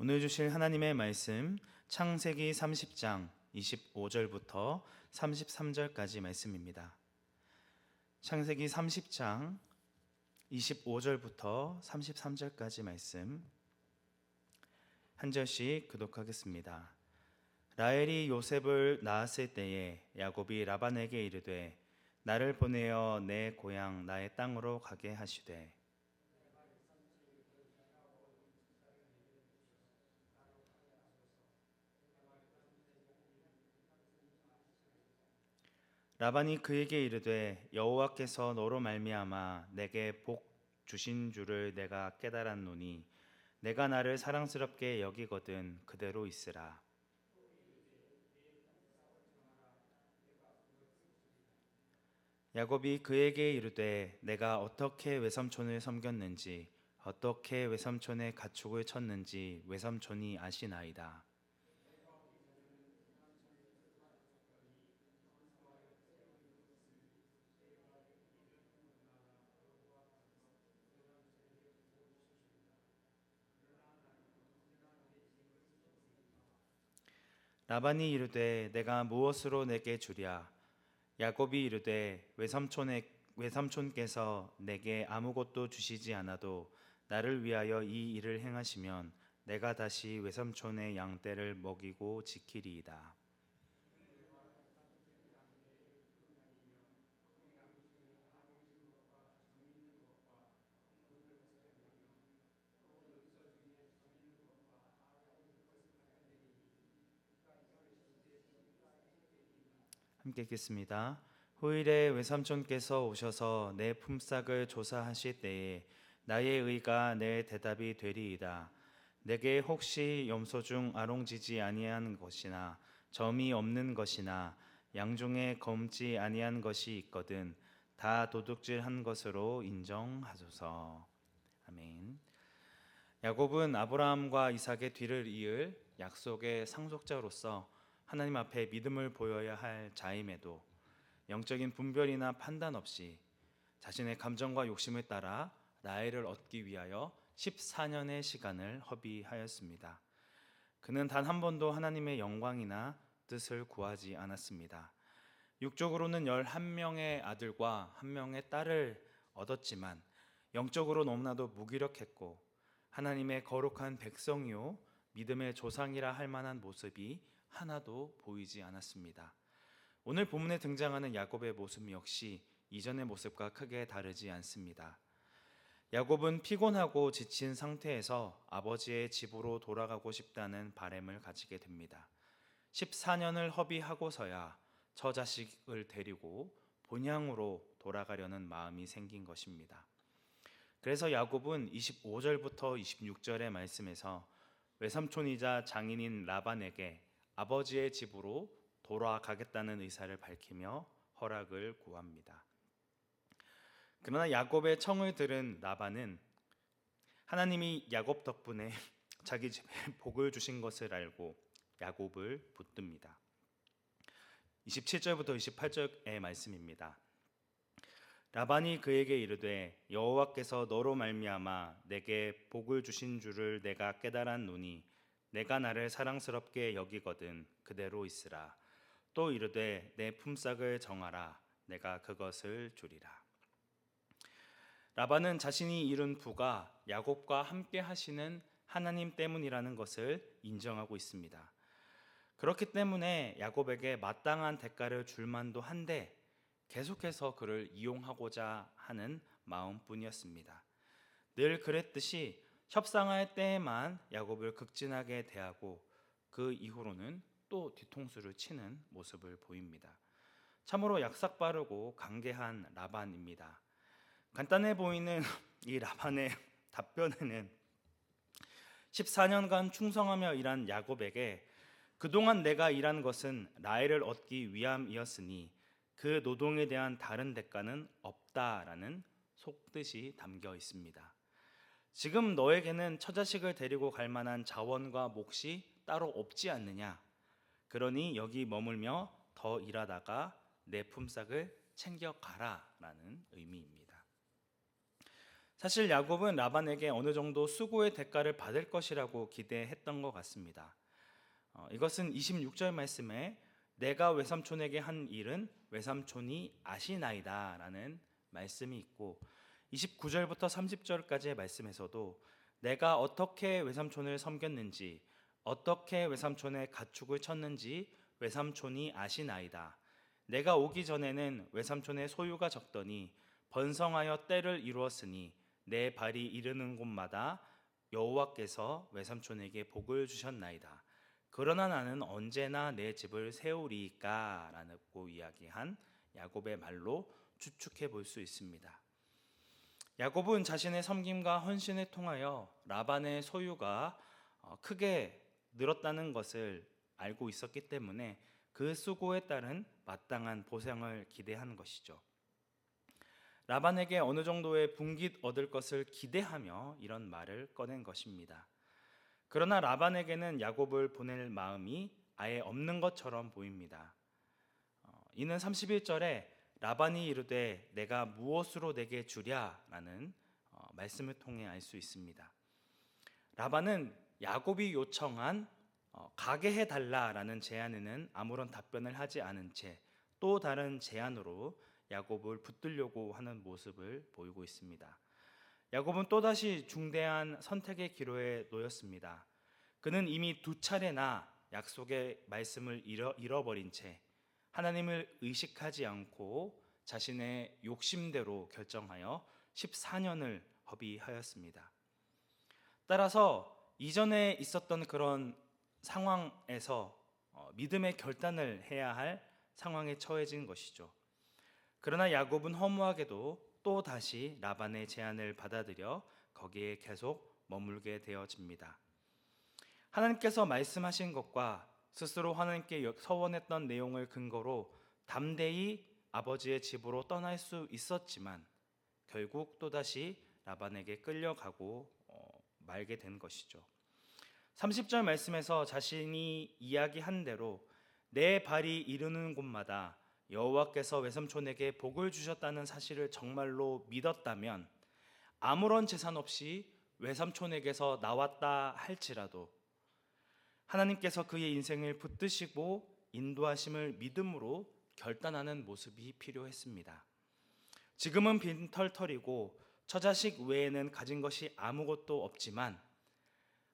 오늘 주실 하나님의 말씀 창세기 30장 25절부터 33절까지 말씀입니다. 창세기 30장 25절부터 33절까지 말씀 한 절씩 교독하겠습니다. 라헬이 요셉을 낳았을 때에 야곱이 라반에게 이르되 나를 보내어 내 고향 나의 땅으로 가게 하시되 라반이 그에게 이르되 여호와께서 너로 말미암아 내게 복 주신 줄을 내가 깨달았노니 내가 나를 사랑스럽게 여기거든 그대로 있으라. 야곱이 그에게 이르되 내가 어떻게 외삼촌을 섬겼는지 어떻게 외삼촌의 가축을 쳤는지 외삼촌이 아시나이다 라반이 이르되 내가 무엇으로 내게 주랴 야곱이 이르되 외삼촌의 외삼촌께서 내게 아무것도 주시지 않아도 나를 위하여 이 일을 행하시면 내가 다시 외삼촌의 양떼를 먹이고 지키리이다. 함께 읽겠습니다. 후일에 외삼촌께서 오셔서 내 품삯을 조사하실 때에 나의 의가 내 대답이 되리이다. 내게 혹시 염소 중 아롱지지 아니한 것이나 점이 없는 것이나 양 중에 검지 아니한 것이 있거든 다 도둑질한 것으로 인정하소서. 아멘. 야곱은 아브라함과 이삭의 뒤를 이을 약속의 상속자로서 하나님 앞에 믿음을 보여야 할 자임에도 영적인 분별이나 판단 없이 자신의 감정과 욕심을 따라 라헬을 얻기 위하여 14년의 시간을 허비하였습니다. 그는 단 한 번도 하나님의 영광이나 뜻을 구하지 않았습니다. 육적으로는 11명의 아들과 한 명의 딸을 얻었지만 영적으로 너무나도 무기력했고 하나님의 거룩한 백성이요 믿음의 조상이라 할 만한 모습이 하나도 보이지 않았습니다. 오늘 본문에 등장하는 야곱의 모습 역시 이전의 모습과 크게 다르지 않습니다. 야곱은 피곤하고 지친 상태에서 아버지의 집으로 돌아가고 싶다는 바램을 가지게 됩니다. 14년을 허비하고서야 저 자식을 데리고 본향으로 돌아가려는 마음이 생긴 것입니다. 그래서 야곱은 25절부터 26절의 말씀에서 외삼촌이자 장인인 라반에게 아버지의 집으로 돌아가겠다는 의사를 밝히며 허락을 구합니다. 그러나 야곱의 청을 들은 라반은 하나님이 야곱 덕분에 자기 집에 복을 주신 것을 알고 야곱을 붙듭니다. 27절부터 28절의 말씀입니다. 라반이 그에게 이르되 여호와께서 너로 말미암아 내게 복을 주신 줄을 내가 깨달았노니 내가 나를 사랑스럽게 여기거든 그대로 있으라 또 이르되 내 품삯을 정하라 내가 그것을 주리라 라반은 자신이 이룬 부가 야곱과 함께 하시는 하나님 때문이라는 것을 인정하고 있습니다. 그렇기 때문에 야곱에게 마땅한 대가를 줄 만도 한데 계속해서 그를 이용하고자 하는 마음뿐이었습니다. 늘 그랬듯이 협상할 때에만 야곱을 극진하게 대하고 그 이후로는 또 뒤통수를 치는 모습을 보입니다. 참으로 약삭 빠르고 강계한 라반입니다. 간단해 보이는 이 라반의 답변에는 14년간 충성하며 일한 야곱에게 그동안 내가 일한 것은 라헬을 얻기 위함이었으니 그 노동에 대한 다른 대가는 없다라는 속뜻이 담겨 있습니다. 지금 너에게는 처자식을 데리고 갈 만한 자원과 몫이 따로 없지 않느냐? 그러니 여기 머물며 더 일하다가 내 품삯을 챙겨가라라는 의미입니다. 사실 야곱은 라반에게 어느 정도 수고의 대가를 받을 것이라고 기대했던 것 같습니다. 어, 이것은 26절 말씀에 내가 외삼촌에게 한 일은 외삼촌이 아시나이다라는 말씀이 있고 29절부터 30절까지의 말씀에서도 내가 어떻게 외삼촌을 섬겼는지 어떻게 외삼촌의 가축을 쳤는지 외삼촌이 아시나이다. 내가 오기 전에는 외삼촌의 소유가 적더니 번성하여 때를 이루었으니 내 발이 이르는 곳마다 여호와께서 외삼촌에게 복을 주셨나이다. 그러나 나는 언제나 내 집을 세우리까라고 이야기한 야곱의 말로 추측해 볼 수 있습니다. 야곱은 자신의 섬김과 헌신을 통하여 라반의 소유가 어, 크게 늘었다는 것을 알고 있었기 때문에 그 수고에 따른 마땅한 보상을 기대한 것이죠. 라반에게 어느 정도의 분깃 얻을 것을 기대하며 이런 말을 꺼낸 것입니다. 그러나 라반에게는 야곱을 보낼 마음이 아예 없는 것처럼 보입니다. 어, 이는 31절에 라반이 이르되 내가 무엇으로 내게 주랴라는 어, 말씀을 통해 알 수 있습니다. 라반은 야곱이 요청한 어, 가게 해 달라라는 제안에는 아무런 답변을 하지 않은 채 또 다른 제안으로 야곱을 붙들려고 하는 모습을 보이고 있습니다. 야곱은 또다시 중대한 선택의 기로에 놓였습니다. 그는 이미 두 차례나 약속의 말씀을 잃어, 잃어버린 채 하나님을 의식하지 않고 자신의 욕심대로 결정하여 14년을 허비하였습니다. 따라서 이전에 있었던 그런 상황에서 어, 믿음의 결단을 해야 할 상황에 처해진 것이죠. 그러나 야곱은 허무하게도 또 다시 라반의 제안을 받아들여 거기에 계속 머물게 되어집니다. 하나님께서 말씀하신 것과 스스로 하나님께 서원했던 내용을 근거로 담대히 아버지의 집으로 떠날 수 있었지만 결국 또다시 라반에게 끌려가고 어, 말게 된 것이죠. 30절 말씀에서 자신이 이야기한 대로 내 발이 이르는 곳마다 여호와께서 외삼촌에게 복을 주셨다는 사실을 정말로 믿었다면 아무런 재산 없이 외삼촌에게서 나왔다 할지라도 하나님께서 그의 인생을 붙드시고 인도하심을 믿음으로 결단하는 모습이 필요했습니다. 지금은 빈털털이고 처자식 외에는 가진 것이 아무것도 없지만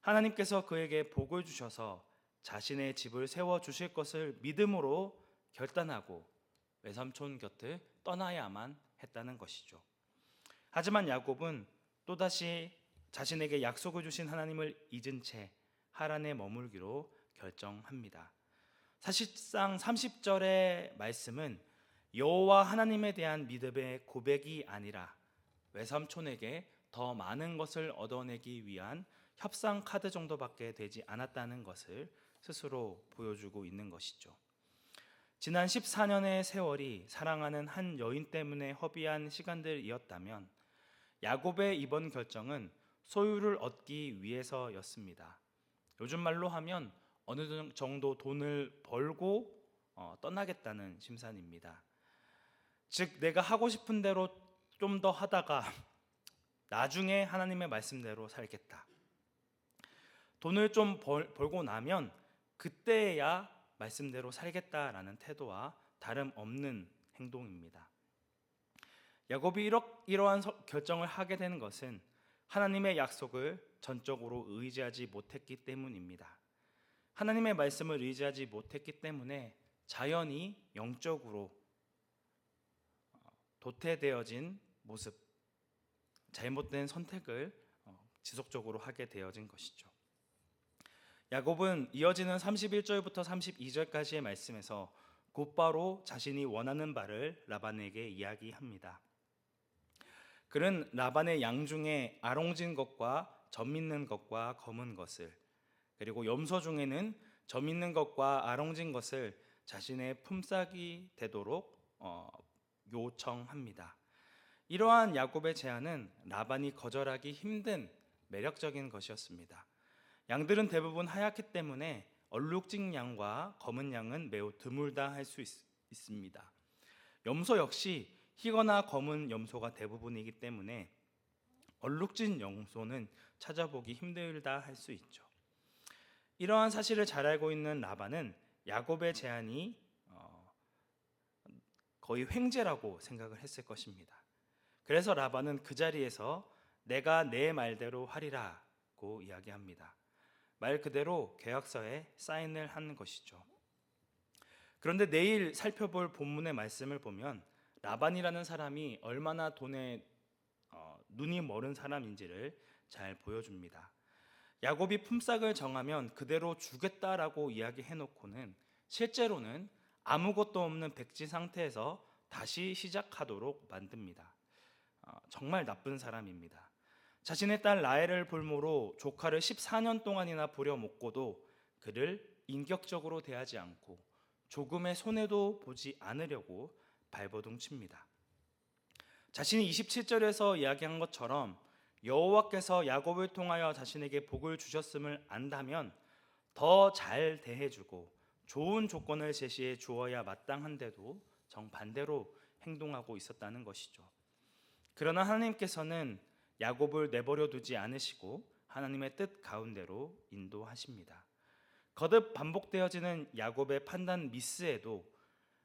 하나님께서 그에게 복을 주셔서 자신의 집을 세워 주실 것을 믿음으로 결단하고 외삼촌 곁을 떠나야만 했다는 것이죠. 하지만 야곱은 또다시 자신에게 약속을 주신 하나님을 잊은 채 하란에 머물기로 결정합니다. 사실상 30절의 말씀은 여호와 하나님에 대한 믿음의 고백이 아니라 외삼촌에게 더 많은 것을 얻어내기 위한 협상 카드 정도밖에 되지 않았다는 것을 스스로 보여주고 있는 것이죠. 지난 14년의 세월이 사랑하는 한 여인 때문에 허비한 시간들이었다면 야곱의 이번 결정은 소유를 얻기 위해서였습니다. 요즘 말로 하면 어느 정도 돈을 벌고 어, 떠나겠다는 심산입니다. 즉 내가 하고 싶은 대로 좀 더 하다가 나중에 하나님의 말씀대로 살겠다. 돈을 좀 벌, 벌고 나면 그때야 말씀대로 살겠다라는 태도와 다름없는 행동입니다. 야곱이 이러한 결정을 하게 되는 것은 하나님의 약속을 전적으로 의지하지 못했기 때문입니다. 하나님의 말씀을 의지하지 못했기 때문에 자연히 영적으로 어, 도태되어진 모습, 잘못된 선택을 어, 지속적으로 하게 되어진 것이죠. 야곱은 이어지는 31절부터 32절까지의 말씀에서 곧바로 자신이 원하는 바를 라반에게 이야기합니다. 그는 라반의 양 중에 아롱진 것과 점 있는 것과 검은 것을 그리고 염소 중에는 점 있는 것과 아롱진 것을 자신의 품삯이 되도록 어, 요청합니다. 이러한 야곱의 제안은 라반이 거절하기 힘든 매력적인 것이었습니다. 양들은 대부분 하얗기 때문에 얼룩진 양과 검은 양은 매우 드물다 할 수 있습니다. 염소 역시 희거나 검은 염소가 대부분이기 때문에 얼룩진 영소는 찾아보기 힘들다 할 수 있죠. 이러한 사실을 잘 알고 있는 라반은 야곱의 제안이 어, 거의 횡재라고 생각을 했을 것입니다. 그래서 라반은 그 자리에서 내가 내 말대로 하리라고 이야기합니다. 말 그대로 계약서에 사인을 한 것이죠. 그런데 내일 살펴볼 본문의 말씀을 보면 라반이라는 사람이 얼마나 돈에 어, 눈이 멀은 사람인지를 잘 보여줍니다. 야곱이 품삯을 정하면 그대로 주겠다라고 이야기해 놓고는 실제로는 아무것도 없는 백지 상태에서 다시 시작하도록 만듭니다. 어, 정말 나쁜 사람입니다. 자신의 딸 라헬을 볼모로 조카를 14년 동안이나 부려먹고도 그를 인격적으로 대하지 않고 조금의 손해도 보지 않으려고 발버둥 칩니다. 자신이 27절에서 이야기한 것처럼 여호와께서 야곱을 통하여 자신에게 복을 주셨음을 안다면 더 잘 대해주고 좋은 조건을 제시해 주어야 마땅한데도 정반대로 행동하고 있었다는 것이죠. 그러나 하나님께서는 야곱을 내버려 두지 않으시고 하나님의 뜻 가운데로 인도하십니다. 거듭 반복되어지는 야곱의 판단 미스에도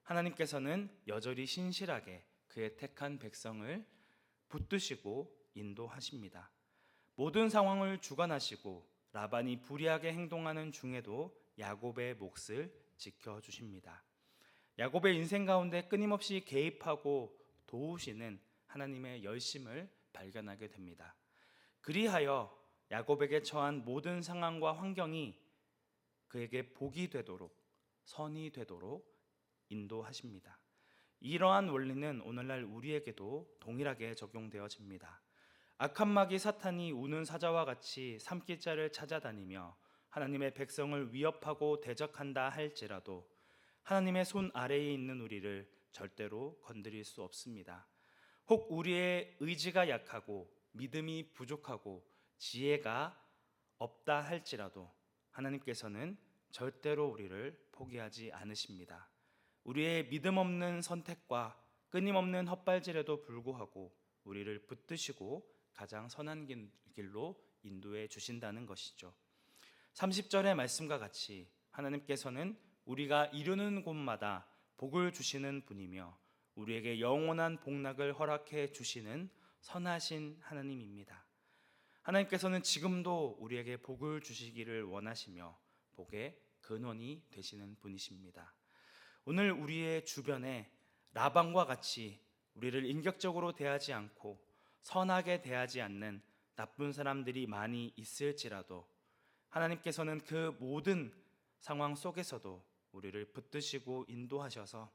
하나님께서는 여전히 신실하게 그의 택한 백성을 붙드시고 인도하십니다. 모든 상황을 주관하시고 라반이 불의하게 행동하는 중에도 야곱의 몫을 지켜 주십니다. 야곱의 인생 가운데 끊임없이 개입하고 도우시는 하나님의 열심을 발견하게 됩니다. 그리하여 야곱에게 처한 모든 상황과 환경이 그에게 복이 되도록 선이 되도록 인도하십니다. 이러한 원리는 오늘날 우리에게도 동일하게 적용되어집니다. 악한 마귀 사탄이 우는 사자와 같이 삼킬자를 찾아다니며 하나님의 백성을 위협하고 대적한다 할지라도 하나님의 손 아래에 있는 우리를 절대로 건드릴 수 없습니다. 혹 우리의 의지가 약하고 믿음이 부족하고 지혜가 없다 할지라도 하나님께서는 절대로 우리를 포기하지 않으십니다. 우리의 믿음 없는 선택과 끊임없는 헛발질에도 불구하고 우리를 붙드시고 가장 선한 길로 인도해 주신다는 것이죠. 30절의 말씀과 같이 하나님께서는 우리가 이루는 곳마다 복을 주시는 분이며 우리에게 영원한 복락을 허락해 주시는 선하신 하나님입니다. 하나님께서는 지금도 우리에게 복을 주시기를 원하시며 복의 근원이 되시는 분이십니다. 오늘 우리의 주변에 라방과 같이 우리를 인격적으로 대하지 않고 선하게 대하지 않는 나쁜 사람들이 많이 있을지라도 하나님께서는 그 모든 상황 속에서도 우리를 붙드시고 인도하셔서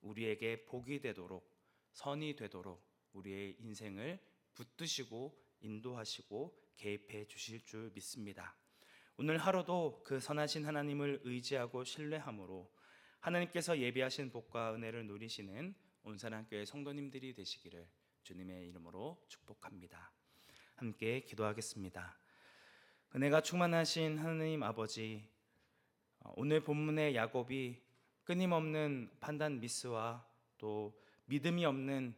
우리에게 복이 되도록 선이 되도록 우리의 인생을 붙드시고 인도하시고 개입해 주실 줄 믿습니다. 오늘 하루도 그 선하신 하나님을 의지하고 신뢰함으로 하나님께서 예비하신 복과 은혜를 누리시는 온사랑교회 성도님들이 되시기를 주님의 이름으로 축복합니다. 함께 기도하겠습니다. 은혜가 충만하신 하나님 아버지, 어, 오늘 본문의 야곱이 끊임없는 판단 미스와 또 믿음이 없는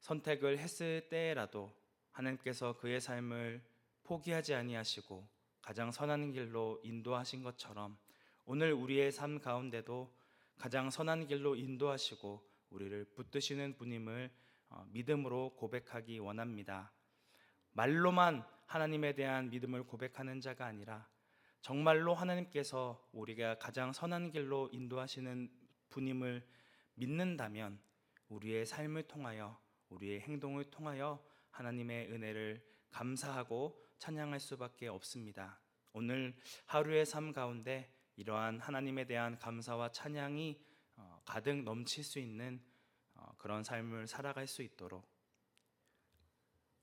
선택을 했을 때라도 하나님께서 그의 삶을 포기하지 아니하시고 가장 선한 길로 인도하신 것처럼 오늘 우리의 삶 가운데도 가장 선한 길로 인도하시고 우리를 붙드시는 분임을 어, 믿음으로 고백하기 원합니다. 말로만 하나님에 대한 믿음을 고백하는 자가 아니라 정말로 하나님께서 우리가 가장 선한 길로 인도하시는 분임을 믿는다면 우리의 삶을 통하여 우리의 행동을 통하여 하나님의 은혜를 감사하고 찬양할 수밖에 없습니다. 오늘 하루의 삶 가운데 이러한 하나님에 대한 감사와 찬양이 어, 가득 넘칠 수 있는 어, 그런 삶을 살아갈 수 있도록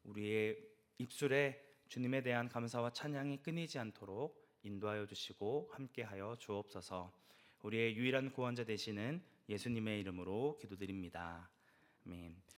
우리의 입술에 주님에 대한 감사와 찬양이 끊이지 않도록 인도하여 주시고 함께하여 주옵소서. 우리의 유일한 구원자 되시는 예수님의 이름으로 기도드립니다. 아멘.